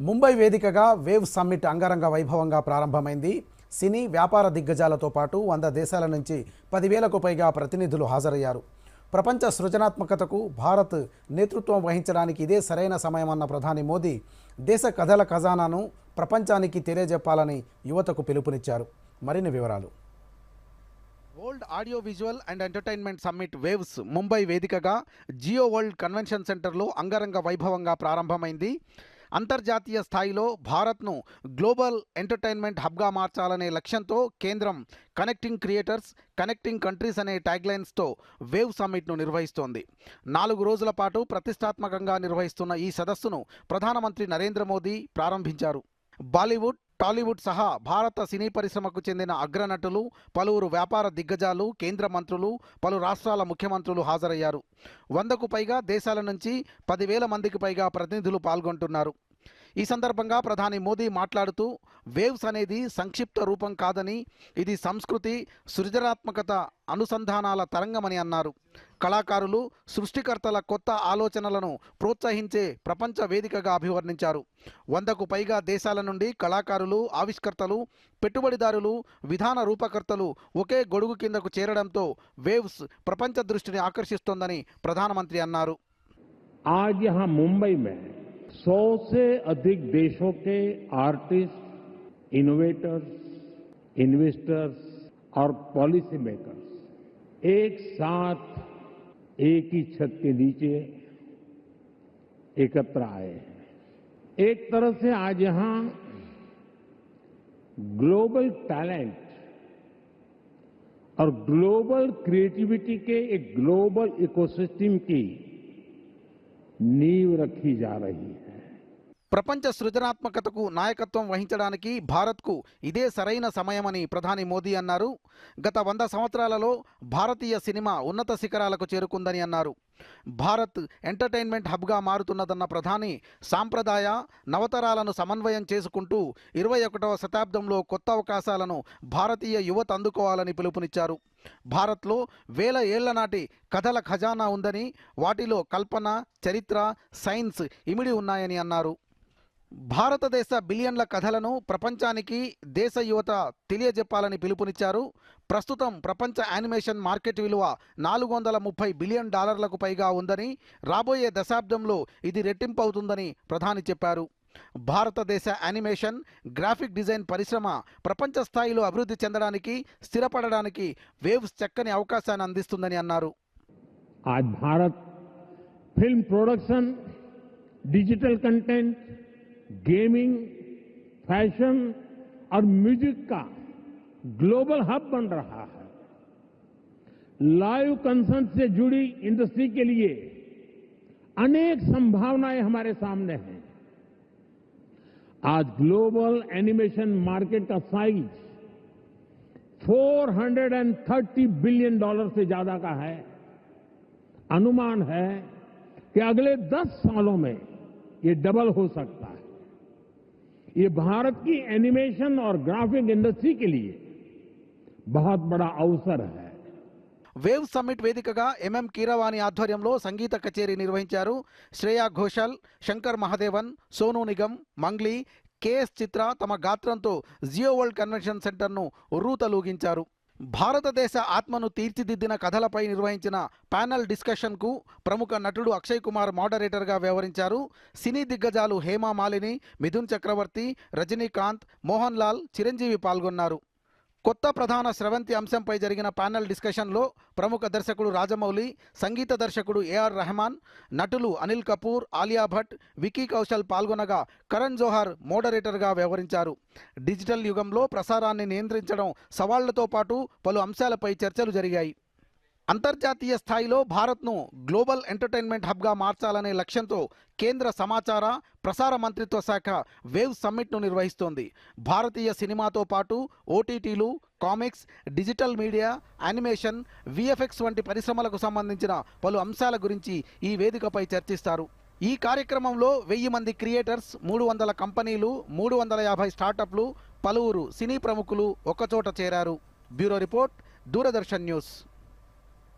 ముంబై వేదికగా wave summit అంగరంగ వైభవంగా ప్రారంభమైంది. సినీ వ్యాపార దిగ్గజాలతో పాటు వంద దేశాల నుంచి పదివేలకు పైగా ప్రతినిధులు హాజరయ్యారు. ప్రపంచ సృజనాత్మకతకు భారత్ నేతృత్వం వహించడానికి ఇదే సరైన సమయమన్న ప్రధాని మోదీ దేశ కథల ఖజానాను ప్రపంచానికి తెలియజెప్పాలని యువతకు పిలుపునిచ్చారు. మరిన్ని వివరాలు. World audio visual and entertainment summit waves Mumbai వేదికగా జియో వరల్డ్ కన్వెన్షన్ సెంటర్లో అంగరంగ వైభవంగా ప్రారంభమైంది. అంతర్జాతీయ స్థాయిలో భారత్ను గ్లోబల్ ఎంటర్టైన్మెంట్ హబ్గా మార్చాలనే లక్ష్యంతో కేంద్రం కనెక్టింగ్ క్రియేటర్స్ కనెక్టింగ్ కంట్రీస్ అనే ట్యాగ్లైన్స్తో వేవ్ సమ్మిట్ను నిర్వహిస్తోంది. నాలుగు రోజుల పాటు ప్రతిష్టాత్మకంగా నిర్వహిస్తున్న ఈ సదస్సును ప్రధానమంత్రి నరేంద్ర మోదీ ప్రారంభించారు. బాలీవుడ్ టాలీవుడ్ సహా భారత సినీ పరిశ్రమకు చెందిన అగ్రనటులు పలువురు వ్యాపార దిగ్గజాలు కేంద్ర మంత్రులు పలు రాష్ట్రాల ముఖ్యమంత్రులు హాజరయ్యారు. వందకు పైగా దేశాల నుంచి పదివేల మందికి పైగా ప్రతినిధులు పాల్గొంటున్నారు. ఈ సందర్భంగా ప్రధాని మోదీ మాట్లాడుతూ వేవ్స్ అనేది సంక్షిప్త రూపం కాదని ఇది సంస్కృతి సృజనాత్మకత అనుసంధానాల తరంగమని అన్నారు. కళాకారులు సృష్టికర్తల కొత్త ఆలోచనలను ప్రోత్సహించే ప్రపంచ వేదికగా అభివర్ణించారు. వందకు పైగా దేశాల నుండి కళాకారులు ఆవిష్కర్తలు పెట్టుబడిదారులు విధాన రూపకర్తలు ఒకే గొడుగు కిందకు చేరడంతో వేవ్స్ ప్రపంచ దృష్టిని ఆకర్షిస్తోందని ప్రధానమంత్రి అన్నారు. ఆజ్ యహా ముంబై మే सौ से अधिक देशों के आर्टिस्ट इनोवेटर्स इन्वेस्टर्स और पॉलिसी मेकर्स एक साथ, एक ही छत के नीचे एकत्र आए हैं। एक तरह से आज यहाँ ग्लोबल टैलेंट और ग्लोबल क्रिएटिविटी के एक ग्लोबल इकोसिस्टम की नींव रखी जा रही है। ప్రపంచ సృజనాత్మకతకు నాయకత్వం వహించడానికి భారత్కు ఇదే సరైన సమయమని ప్రధాని మోదీ అన్నారు. గత వంద సంవత్సరాలలో భారతీయ సినిమా ఉన్నత శిఖరాలకు చేరుకుందని అన్నారు. భారత్ ఎంటర్టైన్మెంట్ హబ్గా మారుతున్నదన్న ప్రధాని సాంప్రదాయ నవతరాలను సమన్వయం చేసుకుంటూ ఇరవై ఒకటవ శతాబ్దంలో కొత్త అవకాశాలను భారతీయ యువత అందుకోవాలని పిలుపునిచ్చారు. భారత్లో వేల ఏళ్ళ నాటి కథల ఖజానా ఉందని వాటిలో కల్పన చరిత్ర సైన్స్ ఇమిడి ఉన్నాయని అన్నారు. భారతదేశ బిలియన్ల కథలను ప్రపంచానికి దేశ యువత తెలియజెప్పాలని పిలుపునిచ్చారు. ప్రస్తుతం ప్రపంచ యానిమేషన్ మార్కెట్ విలువ నాలుగు వందల ముప్పై బిలియన్ డాలర్లకు పైగా ఉందని రాబోయే దశాబ్దంలో ఇది రెట్టింపు అవుతుందని ప్రధాని చెప్పారు. భారతదేశ యానిమేషన్ గ్రాఫిక్ డిజైన్ పరిశ్రమ ప్రపంచ స్థాయిలో అభివృద్ధి చెందడానికి స్థిరపడడానికి వేవ్స్ చక్కని అవకాశాన్ని అందిస్తుందని అన్నారు. Bharat film production digital content gaming, fashion और म्यूज़िक का ग्लोबल हब बन रहा है। लाइव कंसर्ट से जुड़ी इंडस्ट्री के लिए अनेक संभावनाएँ हमारे सामने हैं। आज ग्लोबल एनिमेशन मार्केट का साइज़ 430 बिलियन डॉलर से ज़्यादा का है। अनुमान है कि अगले 10 सालों में ये डबल हो सकता है। ये भारत की एनिमेशन और ग्राफिक इंडस्ट्री के लिए बहुत बड़ा अवसर है వేవ్ సమ్మిట్ వేదికగా ఎంఎం కీరవాణి ఆధ్వర్యంలో సంగీత కచేరీ నిర్వహించారు శ్రేయా ఘోషాల్ శంకర్ మహాదేవన్ సోనూ నిగమ్ మంగ్లీ కేఎస్ చిత్ర తమ గాత్రంతో జియో వరల్డ్ కన్వెన్షన్ సెంటర్ను ఉర్రూతలూగించారు భారతదేశ ఆత్మను తీర్చిదిద్దిన కథలపై నిర్వహించిన ప్యానల్ డిస్కషన్కు ప్రముఖ నటుడు అక్షయ్ కుమార్ మోడరేటర్గా వ్యవహరించారు. సినీ దిగ్గజాలు హేమా మాలిని మిథున్ చక్రవర్తి రజనీకాంత్ మోహన్ లాల్ చిరంజీవి పాల్గొన్నారు. కొత్త ప్రధాన స్రవంతి అంశంపై జరిగిన ప్యానెల్ డిస్కషన్లో ప్రముఖ దర్శకుడు రాజమౌళి సంగీత దర్శకుడు ఏఆర్ రెహమాన్ నటులు అనిల్ కపూర్ ఆలియా భట్ వికీ కౌశల్ పాల్గొనగా కరణ్ జోహార్ మోడరేటర్గా వ్యవహరించారు. డిజిటల్ యుగంలో ప్రసారాన్ని నియంత్రించడం సవాళ్ళతో పాటు పలు అంశాలపై చర్చలు జరిగాయి. అంతర్జాతీయ స్థాయిలో భారత్ను గ్లోబల్ ఎంటర్టైన్మెంట్ హబ్గా మార్చాలనే లక్ష్యంతో కేంద్ర సమాచార ప్రసార మంత్రిత్వ శాఖ వేవ్ సమ్మిట్ను నిర్వహిస్తోంది. భారతీయ సినిమాతో పాటు ఓటీటీలు comics digital media animation VFX వంటి పరిశ్రమలకు సంబంధించిన పలు అంశాల గురించి ఈ వేదికపై చర్చిస్తారు. ఈ కార్యక్రమంలో వెయ్యి మంది క్రియేటర్స్ మూడు వందల కంపెనీలు మూడు వందల యాభై స్టార్టప్లు పలువురు సినీ ప్రముఖులు ఒకచోట చేరారు. Bureau report Doordarshan news.